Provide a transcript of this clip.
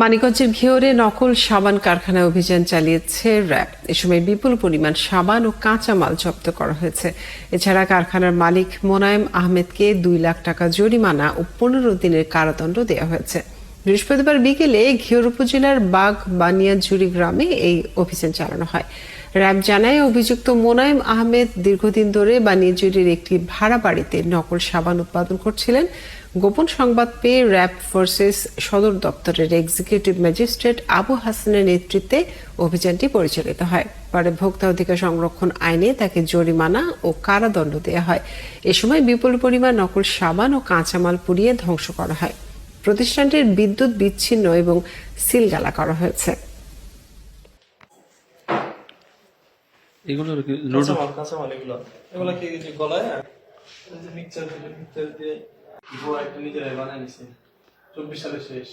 মানিকগঞ্জের ঘিওরে নকল সাবান কারখানায় অভিযান চালিয়েছে র্যাব। এ সময় বিপুল পরিমাণ সাবান ও কাঁচামাল জব্দ করা হয়েছে। এছাড়া কারখানার মালিক মোনায়েম আহমেদকে দুই লাখ টাকা জরিমানা ও পনেরো দিনের কারাদণ্ড দেওয়া হয়েছে। বৃহস্পতিবার বিকেলে ঘিওর উপজেলার বাগ বানিয়াঝুরি গ্রামে এই অভিযান চালানো হয়। র্যাব জানায়, অভিযুক্ত মোনায়েম আহমেদ দীর্ঘদিন ধরে বানিয়াজুরির একটি ভাড়া বাড়িতে নকল সাবান উৎপাদন করছিলেন। গোপন সংবাদ পেয়ে র্যাব ফোর্সেস সদর দপ্তরের এক্সিকিউটিভ ম্যাজিস্ট্রেট আবু হাসানের নেতৃত্বে অভিযানটি পরিচালিত হয়। পরে ভোক্তা অধিকার সংরক্ষণ আইনে তাকে জরিমানা ও কারাদণ্ড দেওয়া হয়। এ সময় বিপুল পরিমাণ নকল সাবান ও কাঁচামাল পুড়িয়ে ধ্বংস করা হয়। প্রতিষ্ঠানটির বিদ্যুৎ বিচ্ছিন্ন এবং সিলগালা করা হয়েছে। এগুলো এগুলো। কি গলায় দিয়ে চব্বিশ শেষ।